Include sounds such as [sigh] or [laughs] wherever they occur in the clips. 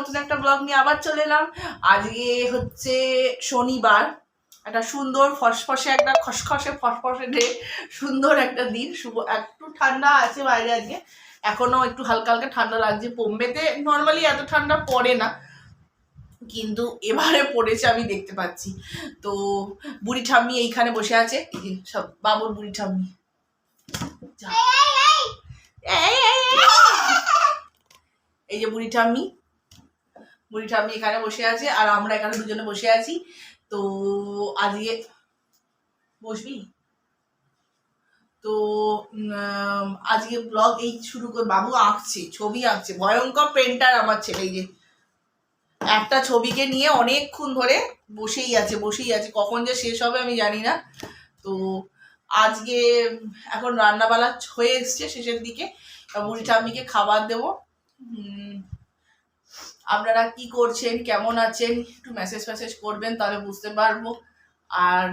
নতুন একটা ব্লগ নিয়ে আবার চলে এলাম আজকে হচ্ছে শনিবার একটা সুন্দর ফসফসে একটা খসখসে ফসফসে ডে সুন্দর একটা দিন শুভ একটু ঠান্ডা আছে বাইরে আজকে এখনও একটু হালকা হালকা ঠান্ডা লাগছে বোম্বেতে নর্মালি এত ঠান্ডা পড়ে না কিন্তু এবারে পড়েছে আমি দেখতে পাচ্ছি তো বুড়ি ঠাম্মি এইখানে বসে আছে সব বাবুর বুড়ি ঠাম্মি। এই যে বুড়ি ঠাম্মি বুড়ি ঠাম্মি এখানে বসে আছে আর আমরা এখানে দুজনে বসে আছি। তো আজকে বসবি? তো আজকে ব্লগ এই শুরু করে বাবু আঁকছে, ছবি আঁকছে। ভয়ঙ্কর পেন্টার আমার ছেলে যে। একটা ছবিকে নিয়ে অনেকক্ষণ ধরে বসেই আছে বসেই আছে। কখন যে শেষ হবে আমি জানি না। তো আজকে, এখন রান্নাবালা হয়ে এসছে শেষের দিকে। বুড়ি ঠাম্মিকে খাবার দেবো। আপনারা কি করছেন, কেমন আছেন, একটু মেসেজ ফেসেজ করবেন তাহলে বুঝতে পারব। আর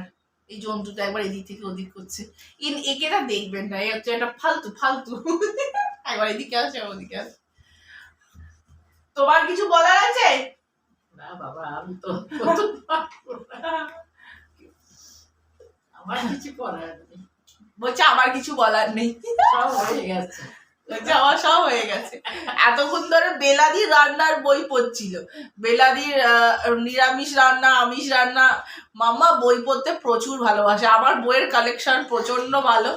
এই জন্তুটা একবার এদিক থেকে ওদিক করছে। ইন একে না দেখবেন না, এ হচ্ছে একটা ফালতু ফালতু। একবার এদিকে আসে ওদিকে আসে তোমার কিছু বলার আছে? না বাবা, আমি তো। আমার কিছু করার নেই। বলছে আমার কিছু বলার নেই। সব হয়ে গেছে। আমার সব হয়ে গেছে। এতক্ষণ ধরে বেলাদি রান্নার বই পড়ছিল। বেলাদির নিরামিষ রান্না, আমিষ রান্না, মাম্মা বই পড়তে প্রচুর ভালোবাসে। আমার বইয়ের কালেকশন প্রচণ্ড ভালো।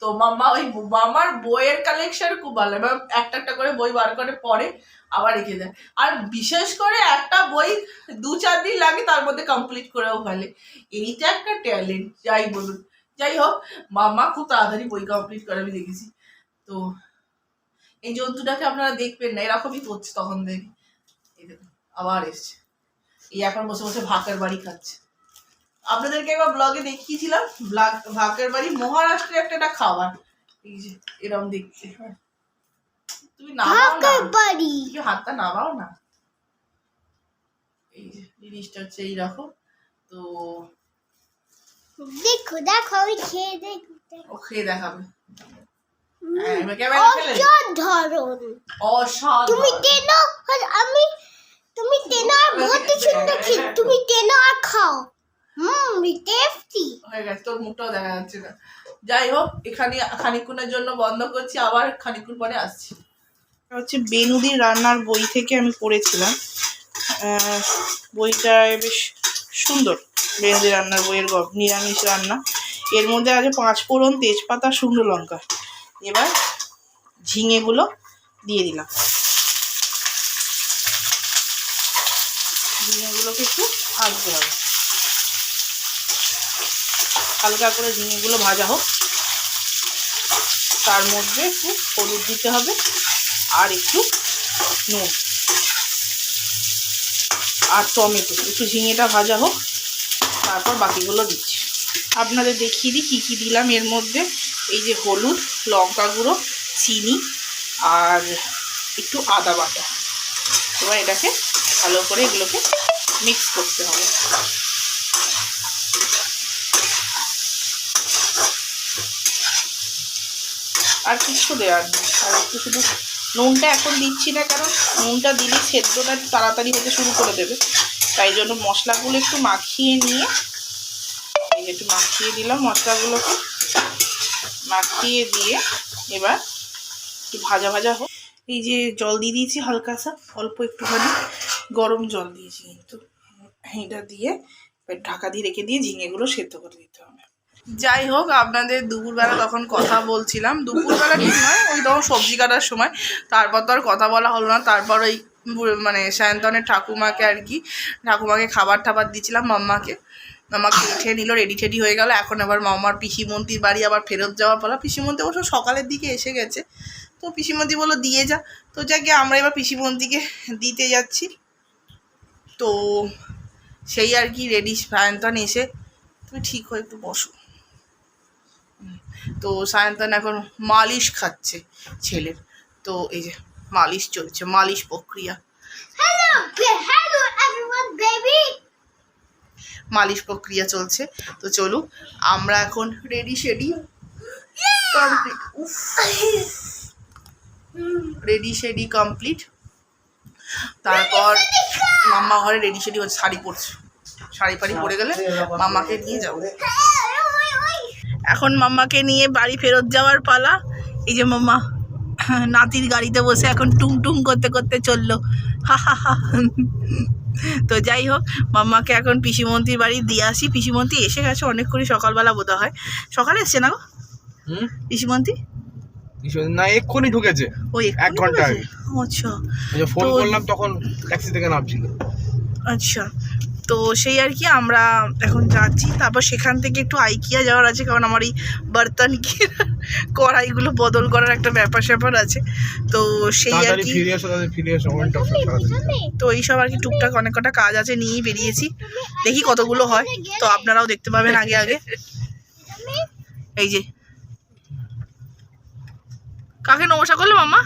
তো মাম্মা ওই মামার বইয়ের কালেকশন খুব ভালো। এবার একটা একটা করে বই বার করে পড়ে, আবার রেখে দেয়। আর বিশেষ করে একটা বই দু চার দিন লাগে তার মধ্যে কমপ্লিট করেও ফেলে। এইটা একটা ট্যালেন্ট যাই বলুন। যাই হোক, মাম্মা খুব তাড়াতাড়ি বই কমপ্লিট করে আমি দেখেছি। তো এই জন্তুটাকে আপনারা দেখবেন না এরকমই করছে তখন দেখি। এই দেখুন আবার এসছে। এই এখন বসে বসে ভাকের বাড়ি খাচ্ছে। আপনাদেরকে একবার ব্লগে দেখিয়েছিলাম ভাকের বাড়ি মহারাষ্ট্রের একটা একটা খাবার? এই যে এরকম দেখতে। হ্যাঁ। তুমি নামাও না। হাতটা নামাও না। এই যে জিনিসটা হচ্ছে এইরকম। তো দেখো দেখো আমি খেয়ে দেখো। ও খেয়ে দেখাবে হ্যাঁ, এবার ক্যামেরা ফেলে দে। অসাধারণ অসাধারণ। তুমি টেনো আর আমি তুমি টেনো আর বহুত সুন্দর খেয়ে তুমি টেনো আর খাও। হুম টেস্টি। হয়ে গেছে তোর মুখটাও দেখা যাচ্ছে না। যাই হোক এখানে খানিক্ষণের জন্য বন্ধ করছি আবার খানিক্ষণ পরে আসছি। হচ্ছে বেনুদির রান্নার বই থেকে আমি পড়েছিলাম। আহ, বইটায় বেশ সুন্দর বেনুদি রান্নার বইয়ের গল্প নিরামিষ রান্না। এর মধ্যে আছে পাঁচ ফোড়ন তেজপাতা শুকনো লঙ্কা। এবার ঝিঙেগুলো দিয়ে দিলাম। ঝিঙেগুলোকে একটু ভাজতে হবে। হালকা করে ঝিঙেগুলো ভাজা হোক। তার মধ্যে একটু হলুদ দিতে হবে আর একটু নুন আর টমেটো। একটু ঝিঙেটা ভাজা হোক, তারপর বাকিগুলো দিচ্ছি। আপনাদের দেখিয়ে দিই কী কী দিলাম এর মধ্যে। এই যে হলুদ, লঙ্কা গুঁড়ো, চিনি আর একটু আদা বাটা। এবার এটাকে ভালো করে এগুলোকে মিক্স করতে হবে। আর কিছু দেওয়ার নেই। আর একটু শুধু নুনটা এখন দিচ্ছি না, কারণ নুনটা দিলে সেদ্ধটা তাড়াতাড়ি হতে শুরু করে দেবে। তাই জন্য মশলাগুলো একটু মাখিয়ে নিয়ে একটু মাখিয়ে দিলাম মশলাগুলোকে। মাখিয়ে দিয়ে এবার একটু ভাজা ভাজা হোক। এই যে জল দিয়ে দিয়েছি হালকা সা, অল্প একটুখানি। গরম জল দিয়েছি কিন্তু। এটা দিয়ে ঢাকা দিয়ে রেখে দিয়ে ঝিঙেগুলো সেদ্ধ করে দিতে হবে। যাই হোক, আপনাদের দুপুরবেলা তখন কথা বলছিলাম। দুপুরবেলা ঠিক নয়, ওই তখন সবজি কাটার সময়। তারপর তো আর কথা বলা হলো না। তারপর ওই মানে সায়ন্তনের ঠাকুমাকে আর কি, ঠাকুমাকে খাবার টাবার দিয়েছিলাম মাম্মাকে। মামাকে উঠে নিল রেডি টেডি হয়ে গেল। এখন আবার মামার পিসিমন্তির বাড়ি আবার ফেরত যাওয়ার পালা। পিসিমন্তি অবশ্য সকালের দিকে এসে গেছে। তো পিসিমন্তি বলল, দিয়ে যা। তো যাকে আমরা এবার পিসিমন্তিকে দিতে যাচ্ছি। তো সেই আর কি রেডি সায়ন্তন এসে, তুমি ঠিক হয়ে একটু বসো। তো সায়ন্তন এখন মালিশ খাচ্ছে ছেলের। তো এই যে মালিশ চলছে, মালিশ প্রক্রিয়া। মালিশ প্রক্রিয়া চলছে। তো চলুক, আমরা এখন ready shady ready shady complete তারপর মাম্মা ঘরে রেডি শেডি হচ্ছে, শাড়ি পরছে। শাড়ি ফাড়ি পরে গেলে মাম্মাকে নিয়ে যাব। এখন মাম্মাকে নিয়ে বাড়ি ফেরত যাওয়ার পালা। এই যে মাম্মা, নাতির গাড়িতে বসে এখন টুং টুং করতে করতে চলল। হা হা হা। তো যাই হোক মাম্মাকে এখন পিসিমন্ত্রীর বাড়ি দিয়ে আসি। পিসিমন্ত্রী এসে গেছে অনেক করে সকালবেলা বোধ হয় সকালে এসছে না গো? পিসিমন্ত্রী? না এক্ষুনি ঢুকেছে। ওই এক ঘণ্টা আগে। আচ্ছা। ফোন করলাম তখন ট্যাক্সি থেকে নামছিল। আচ্ছা। তো সেই আর কি আমরা এখন যাচ্ছি। তারপর সেখান থেকে একটু আইকিয়া যাওয়ার আছে কারণ আমার এই বার্তান কি কড়াইগুলো বদল করার একটা ব্যাপার স্যাপার আছে। তো সেই আর কি তো এইসব আর কি টুকটাক অনেক কটা কাজ আছে নিয়েই বেরিয়েছি। দেখি কতগুলো হয় তো আপনারাও দেখতে পাবেন আগে আগে। এই যে। কাকে নমস্কার করলে মামা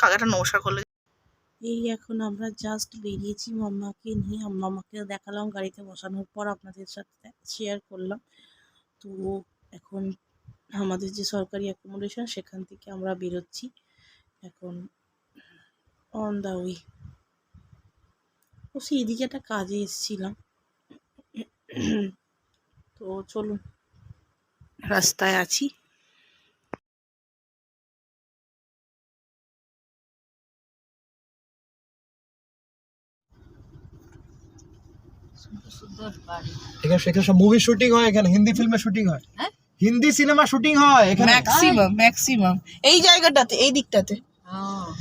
কাকাটা নমস্কার করলে। এই এখন আমরা জাস্ট বেরিয়েছি মাম্মাকে নিয়ে। মাম্মাকে দেখালাম গাড়িতে বসানোর পর আপনাদের সাথে শেয়ার করলাম। তো এখন আমাদের যে সরকারি অ্যাকোমোডেশন সেখান থেকে আমরা বেরোচ্ছি। এখন অন দ্য ওয়ে ও সেই এদিকে একটা কাজে এসেছিলাম। তো চলুন রাস্তায় আছি। সুন্দর সুন্দর বাড়ি এখানে সব মুভি শুটিং হয় এখানে হিন্দি ফিল্মে শুটিং হয়। হ্যাঁ? হিন্দি সিনেমা শুটিং হয় এখানে। ম্যাক্সিমাম ম্যাক্সিমাম এই জায়গাটাতে এই দিকটাতে।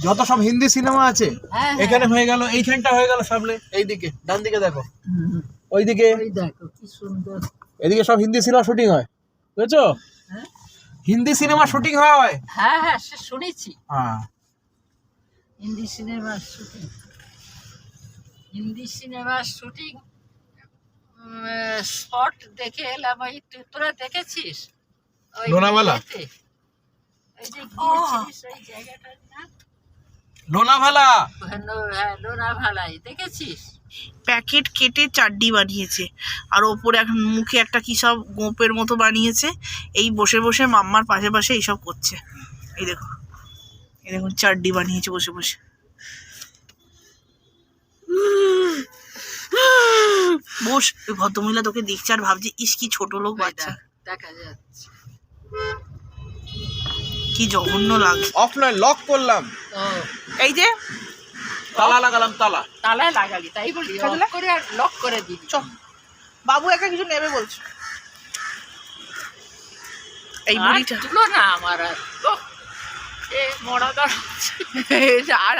যত সব হিন্দি সিনেমা আছে হ্যাঁ, এখানে হয়ে গেল এইখানটা হয়ে গেল সামনে এইদিকে ডান দিকে দেখো। ওইদিকে ওই দেখো কি সুন্দর। এদিকে সব হিন্দি সিনেমা শুটিং হয়। বুঝেছ? হ্যাঁ? হিন্দি সিনেমা শুটিং হয়। হ্যাঁ হ্যাঁ সে শুনেছি। হ্যাঁ। Hindi cinema shooting. হিন্দি সিনেমার শুটিং স্পট দেখে এলাম ওই তোরা দেখেছিস? লোনাভালা? হ্যাঁ লোনাভালাই দেখেছিস? প্যাকেট কেটে চাড্ডি বানিয়েছে। আর ওপরে এখন মুখে একটা কি সব গোপের মতো বানিয়েছে। এই বসে বসে মাম্মার পাশে পাশে এইসব করছে। এই দেখো। এই দেখুন চাড্ডি বানিয়েছে বসে বসে। বস ওই ভদ্রমহিলা তোকে দেখছে আর ভাবছে ইস কি ছোট লোক বাচ্চা। দেখা যাচ্ছে। কি জঘন্য লাগে অফ নয় লক করলাম। এই যে তালা লাগালাম তালা। তালায় লাগালি তাই বলি লাগ- করে আর লক করে দিবি। চ বাবু একা কিছু নেবে বলছো। এই বুড়িটা তুলো না আমার আর। এ মরা দাঁড়াচ্ছে। [laughs] আর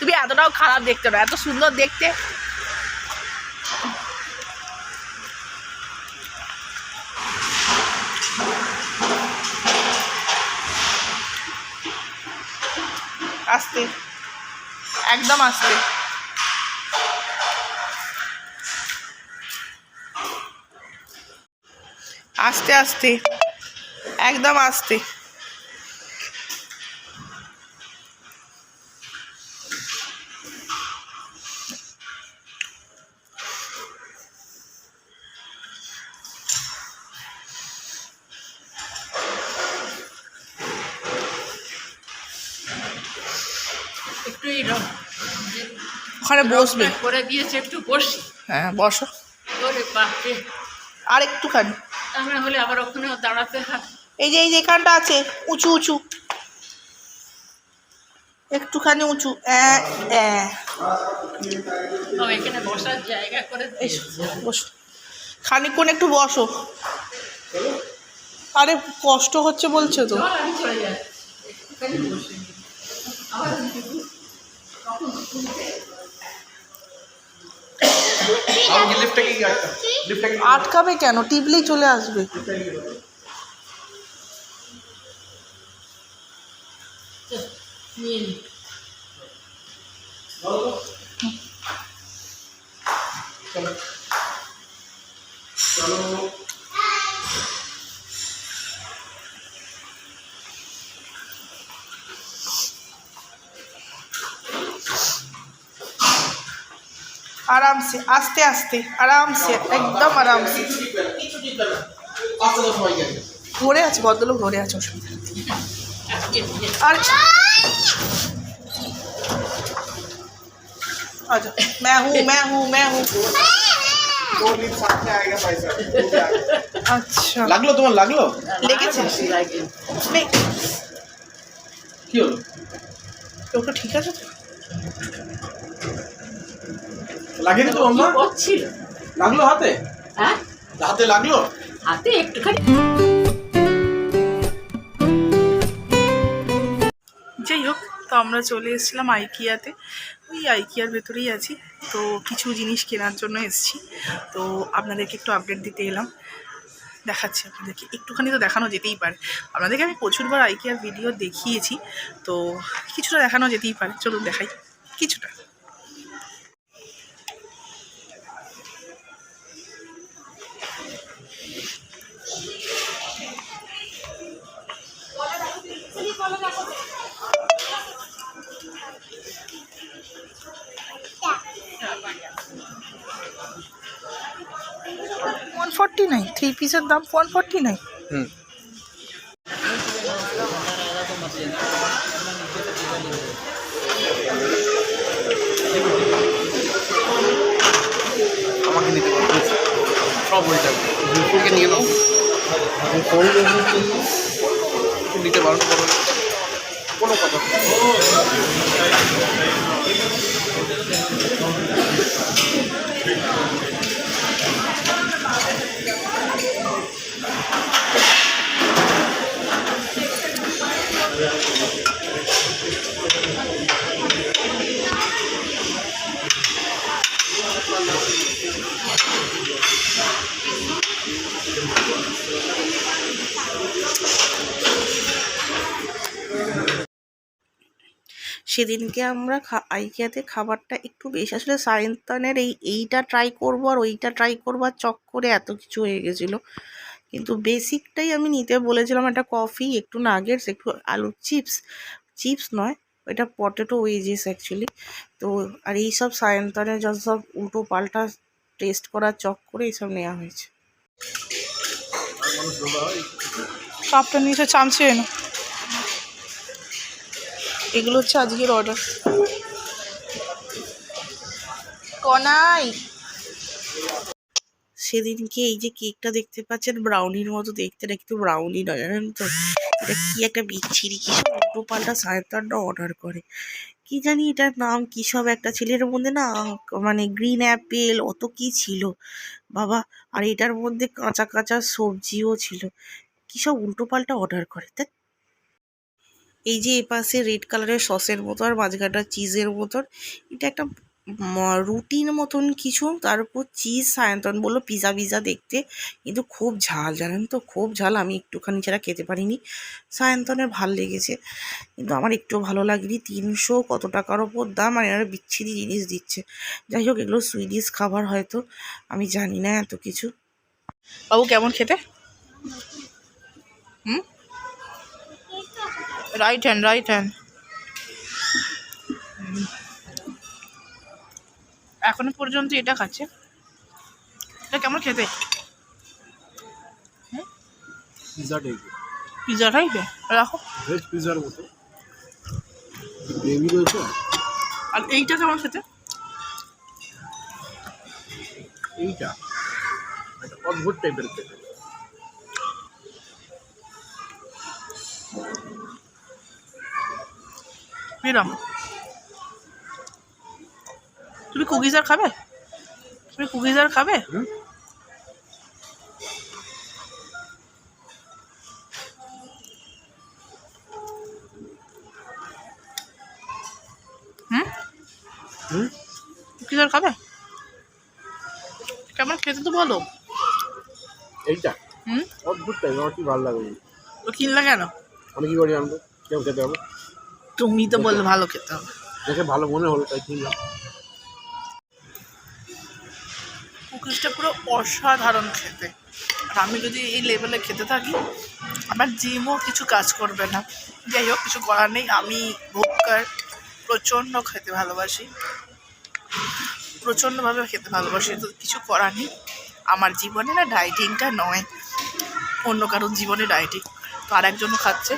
তুমি এতটাও খারাপ দেখতে না এত সুন্দর দেখতে। আস্তে। একদম আস্তে। আস্তে আস্তে। একদম আস্তে। ওখানে বসবে। করে দিয়েছে একটু বসি। হ্যাঁ বসো। আর একটুখানি। না হলে আবার ওখানেও দাঁড়াতে হয়। এই যে এই যে এখানটা আছে উঁচু উঁচু। একটুখানি উঁচু। বসো। খানিকক্ষণ একটু বসো। আরে কষ্ট হচ্ছে বলছো তো। চল আমি চলে যাচ্ছি একটুখানি বসে নিই। আবার লিফটে কি একটা লিফটে আটকাবে কেন? টিপলেই চলে আসবে। নিয়ে নিই। आराम से आस्ते आस्ते आराम से एकदम आराम से আস্তে তো সবাই গেছে ধরে আছে ভদ্রলোক ধরে আছে অসুবিধা নেই। আজকে দিয়ে আর আচ্ছা मैं हूँ मैं हूँ मैं हूँ আচ্ছা লাগলো তোমার লাগলো লেগেছে নে- কি হলো ওটা ঠিক আছে তো লাগেনি তো অন্য করছিল? লাগল হাতে? হ্যাঁ? হাতে লাগল? হাতে একটুখানি। যাই হোক তো আমরা চলে এসেছিলাম আইকিয়াতে। ওই আইকিয়ার ভেতরেই আছি। তো কিছু জিনিস কেনার জন্য এসেছি। তো আপনাদেরকে একটু আপডেট দিতে এলাম। দেখাচ্ছি আপনাদেরকে। একটুখানি তো দেখানো যেতেই পারে। আপনাদেরকে আমি প্রচুরবার আইকিয়ার ভিডিও দেখিয়েছি। তো কিছুটা দেখানো যেতেই পারে। চলুন দেখাই। কিছুটা। ফর্টি নাইন থ্রি পিসের দাম ওয়ান ফর্টি নাইন আমাকে কোনো কোনো কথা না। সেদিনকে আমরা আইকিয়াতে খাবারটা একটু বেশ, আসলে সায়ন্তনের এই, এইটা ট্রাই করব আর ওইটা ট্রাই করব আর চক্করে এত কিছু হয়ে গেছিল। কিন্তু বেসিকটাই আমি নিতে বলেছিলাম একটা কফি একটু নাগেটস একটু আলুর চিপস চিপস নয় এটা পটেটো ওয়েজেস অ্যাকচুয়ালি তো, আর এইসব সায়ন্তনের যত সব উল্টো পাল্টা টেস্ট করার চক্করে এইসব নেওয়া হয়েছে। কাপটা নিয়েছে চামচে এনো। এগুলো হচ্ছে আজকের অর্ডার কনাই। সেদিনকে এই যে কেকটা দেখতে পাচ্ছেন ব্রাউনির মতো দেখতে এটা কিন্তু ব্রাউনি নয় জানেন তো? এটা কি একটা বিচ্ছিরি কি সব উল্টো পাল্টা সায়তানটা অর্ডার করে। কি জানি এটার নাম কি সব একটা ছেলের মধ্যে না মানে গ্রিন অ্যাপেল অত কি ছিল? বাবা আর এটার মধ্যে কাঁচা কাঁচা সবজিও ছিল। কি সব উল্টো পাল্টা অর্ডার করে তা এই যে এপাশে রেড কালারের সসের মতো আর মাঝখানটা চিজের মতন এটা একটা রুটির মতন কিছু, তার উপর চিজ সায়ন্তন বলল পিজা পিজা দেখতে, কিন্তু খুব ঝাল, জানেন তো? খুব ঝাল, আমি একটুখানি ছাড়া খেতে পারিনি। সায়ন্তনের ভালো লেগেছে, কিন্তু আমার একটু ভালো লাগেনি। তিনশো কত টাকার ওপর দাম আর এরা বিচ্ছিরি জিনিস দিচ্ছে। যাই হোক, এগুলো সুইডিশ খাবার হয়তো, আমি জানি না এত কিছু। বাবু, কেমন খেতে? হুম? রাইট হ্যান্ড রাইট হ্যান্ড এখনও পর্যন্ত এটা খাচ্ছে। এটা কেমন খেতে? পিজা টাইপের পিজা টাইপের রাখো। ভেজ পিজার মতো। গ্রেভি রয়েছে? আর এইটা কেমন খেতে? এইটা। অদ্ভুত টাইপের খেতে। এরম তুমি কুকিজ আর খাবে? তুমি কুকিজ আর খাবে? হুম? হুম? হুম? কুকিজ আর খাবে? কেমন খেতে তো বলো। এইটা? হুম? অদ্ভুত টাইপ আমার কি ভালো লাগে তো কিনলে কেন? আমি কি করি জানব কেউ খেতে হবে? তুমি তো বললে ভালো খেতে হবে দেখে ভালো মনে হলো তাই কিনলাম। কুকিজটা পুরো অসাধারণ খেতে। আর আমি যদি এই লেভেলে খেতে থাকি আমার জিমও কিছু কাজ করবে না। যাই হোক কিছু করার নেই। আমি ভোক্কার প্রচণ্ড খেতে ভালোবাসি। প্রচণ্ডভাবে খেতে ভালোবাসি তো কিছু করার নেই। আমার জীবনে না ডায়েটিংটা নয়। অন্য কারোর জীবনে ডায়েটিং তো আর একজনও খাচ্ছে।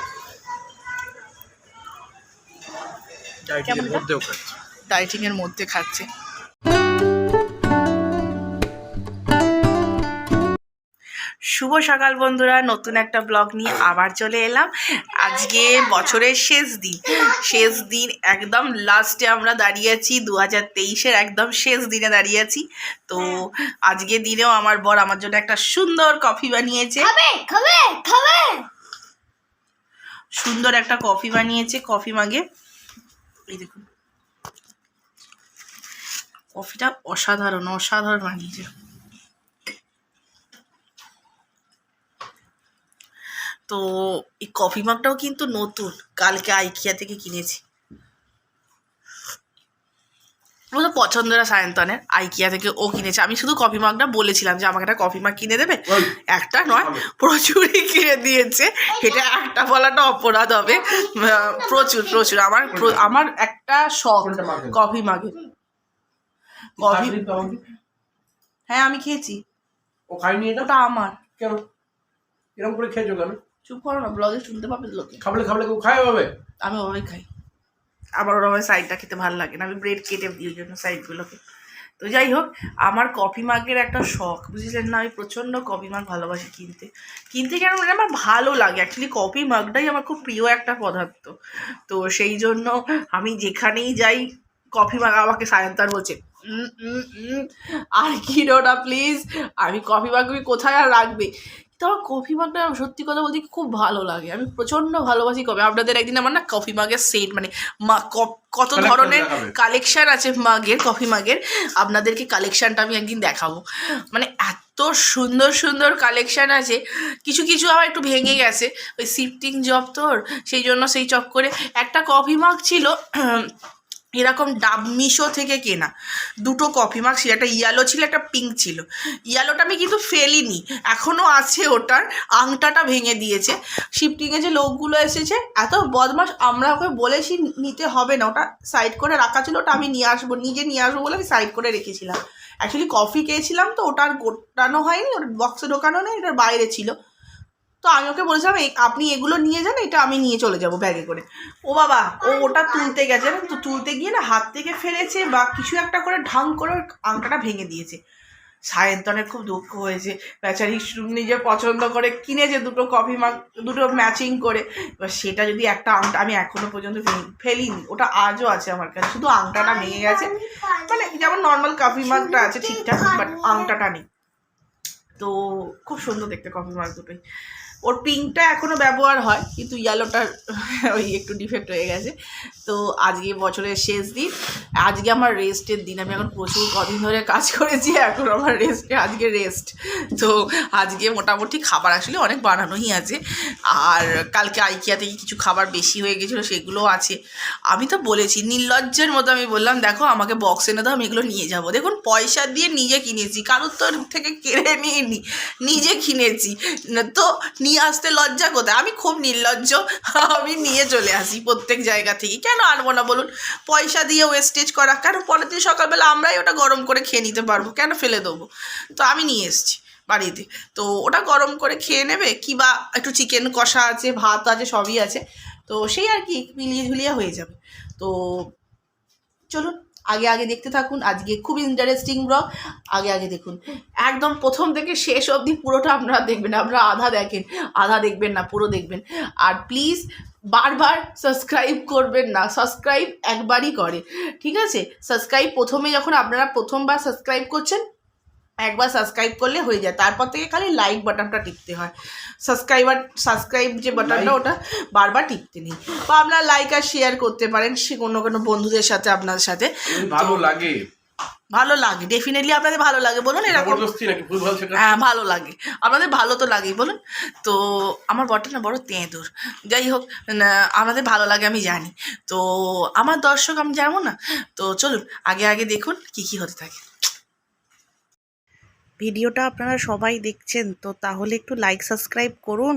ডায়েটিংয়ের মধ্যেও খাচ্ছে। মধ্যে খাচ্ছে। শুভ সকাল বন্ধুরা নতুন একটা ব্লগ নিয়ে আবার চলে এলাম। আজকে বছরের শেষ দিন। শেষ দিন একদম লাস্টে আমরা দাঁড়িয়ে আছি দু হাজার তেইশের একদম শেষ দিনে দাঁড়িয়ে আছি। তো আজকে দিনেও আমার বর আমার জন্য একটা সুন্দর কফি বানিয়েছে। সুন্দর একটা কফি বানিয়েছে কফি মাগে এই দেখুন। কফিটা অসাধারণ অসাধারণ বানিয়েছে তো এই কফি মাগটাও কিন্তু নতুন, কালকে আইকিয়া থেকে কিনেছি। আমাদের পছন্দের সায়ন্তনের আইকিয়া থেকে ও কিনেছে। আমি শুধু কফি মাগটা বলেছিলাম যে আমাকে একটা কফি মাগ কিনে দেবে। একটা নয় প্রচুরই কিনে দিয়েছে। এটা একটা বলাটা অপরাধ হবে। প্রচুর প্রচুর। আমার আমার একটা শখ কফি মাগে কফি হ্যাঁ আমি খেয়েছি। ও খাইনি এটা? ওটা আমার। কেন? এরকম করে খেয়েছো কেন? চুপ করো না ব্লগে শুনতে পাবে লোকে। খাবলে খাবলে কেউ খায় হবে আমি ওভাবেই খাই। আমার ওরকম সাইডটা খেতে ভালো লাগে না। আমি ব্রেড কেটে দিই জন্য সাইডগুলোকে তো যাই হোক আমার কফি মাগের একটা শখ বুঝলেন না? আমি প্রচণ্ড কফি মাগ ভালোবাসি কিনতে। কিনতে কেন মানে আমার ভালো লাগে। অ্যাকচুয়ালি কফি মাগটাই আমার খুব প্রিয় একটা পদার্থ। তো সেই জন্য আমি যেখানেই যাই কফি মাগ আমাকে সায়ন্তার বলছে "উম, উম, উম, আর কিনো না প্লিজ আমি কফি মাগ কোথায় আর রাখবে? তো আমার কফি মাগটা সত্যি কথা বলতে খুব ভালো লাগে। আমি প্রচণ্ড ভালোবাসি কফি। আপনাদের একদিন আমার না কফি মাগের সেট মানে কত ধরনের। কালেকশন আছে মাগের কফি মাগের। আপনাদেরকে কালেকশনটা আমি একদিন দেখাবো। মানে এত সুন্দর সুন্দর কালেকশন আছে। কিছু কিছু আবার একটু ভেঙে গেছে। ওই শিফটিং জব তোর সেই জন্য সেই চক্করে একটা কফি মাগ ছিল এরকম ডাব মিশো থেকে কেনা। দুটো কফি মাগ ছিল একটা ইয়েলো ছিল, একটা পিঙ্ক ছিল। ইয়েলোটা আমি কিন্তু ফেলিনি এখনও আছে ওটার, আংটাটা ভেঙে দিয়েছে। শিফটিংয়ে যে লোকগুলো এসেছে, এত বদমাস আমরা ওকে বলেছি নিতে হবে না, ওটা সাইড করে রাখা ছিল, ওটা আমি নিয়ে আসব, নিজে নিয়ে আসব বলে আমি সাইড করে রেখেছিলাম। অ্যাকচুয়ালি কফি খেয়েছিলাম তো, ওটা আর গোটানো হয়নি, ওর বক্সে ঢোকানো নেই এটার বাইরে ছিল। তো আমি ওকে বলেছিলাম "এই- আপনি এগুলো নিয়ে যান এটা আমি নিয়ে চলে যাব ব্যাগে করে। ও বাবা ও ওটা তুলতে গেছে তো? তুলতে গিয়ে না হাত থেকে ফেলেছে বা কিছু একটা করে ঢাং করে ওর আংটাটা ভেঙে দিয়েছে। সায়ন্তনের খুব দুঃখ হয়েছে। বেচারি নিজে পছন্দ করে কিনেছে দুটো কফি মাগ দুটো ম্যাচিং করে এবার সেটা যদি একটা আংটা আমি এখনও পর্যন্ত ফেলিনি ওটা আজও আছে আমার কাছে। শুধু আংটাটা ভেঙে গেছে। মানে যেমন নর্মাল কফি মাগটা আছে ঠিকঠাক বাট আংটাটা নেই। তো খুব সুন্দর দেখতে কফি মাগ দুটোই। ওর পিঙ্কটা এখনও ব্যবহার হয়, কিন্তু ইয়েলোটার ওই একটু ডিফেক্ট হয়ে গেছে। তো আজকে বছরের শেষ দিন, আজকে আমার রেস্টের দিন। আমি এখন প্রচুর কদিন ধরে কাজ করেছি, এখন আমার রেস্টে আজকে রেস্ট তো আজকে মোটামুটি খাবার আসলে অনেক বানানোই আছে। আর কালকে আইকিয়া থেকে কিছু খাবার বেশি হয়ে গেছিল, সেগুলোও আছে। আমি তো বলেছি, নির্লজ্জের মতো আমি বললাম, দেখো, আমাকে বক্স এনে দাও, আমি এগুলো নিয়ে যাব। দেখুন, পয়সা দিয়ে নিজে কিনেছি, কারোর তো থেকে কেড়ে নিয়ে নিজে কিনেছি। তো নিয়ে আসতে লজ্জা কোথায়? আমি খুব নির্লজ্জ। আমি নিয়ে চলে আসি প্রত্যেক জায়গা থেকে কেন আনব না বলুন? পয়সা দিয়ে ওয়েস্টেজ করা। কেন পরের দিন সকালবেলা আমরাই ওটা গরম করে খেয়ে নিতে পারব। কেন ফেলে দেবো? তো আমি নিয়ে এসেছি বাড়িতে। তো ওটা গরম করে খেয়ে নেবে কি বা একটু চিকেন কষা আছে, ভাত আছে, সবই আছে। তো সেই আর কি, মিলিয়ে ঝুলিয়ে হয়ে যাবে। তো চলুন। আগে আগে দেখতে থাকুন, আজকে খুব ইন্টারেস্টিং ব্লগ আগে আগে দেখুন। একদম প্রথম থেকে শেষ অবধি পুরোটা আপনারা দেখবেন, আপনারা আধা দেখেন, আধা দেখবেন না, পুরো দেখবেন। আর প্লিজ বারবার সাবস্ক্রাইব করবেন না সাবস্ক্রাইব একবারই করে, ঠিক আছে? সাবস্ক্রাইব প্রথমে যখন আপনারা প্রথমবার সাবস্ক্রাইব করছেন একবার সাবস্ক্রাইব করলে হয়ে যায়। তারপর থেকে খালি লাইক বাটনটা টিপতে হয়। সাবস্ক্রাইবার সাবস্ক্রাইব যে বাটনটা ওটা বারবার টিপতে নেই। বা আপনারা লাইক আর শেয়ার করতে পারেন সে কোনো কোনো বন্ধুদের সাথে আপনার সাথে। ভালো লাগে। ভালো লাগে। ডেফিনেটলি আপনাদের ভালো লাগে। বলুন এরকম। হ্যাঁ ভালো লাগে। আপনাদের ভালো তো লাগেই বলুন। তো আমার বরটা না বড় তেঁদুর যাই হোক আমাদের ভালো লাগে আমি জানি। তো আমার দর্শক আমি জানব না? তো চলুন আগে আগে দেখুন কি কি হতে থাকে। ভিডিওটা আপনারা সবাই দেখছেন, তো তাহলে একটু লাইক সাবস্ক্রাইব করুন,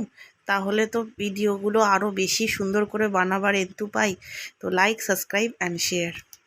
তাহলে তো ভিডিওগুলো আরও বেশি সুন্দর করে বানাবার এন্তু পাই তো লাইক সাবস্ক্রাইব অ্যান্ড শেয়ার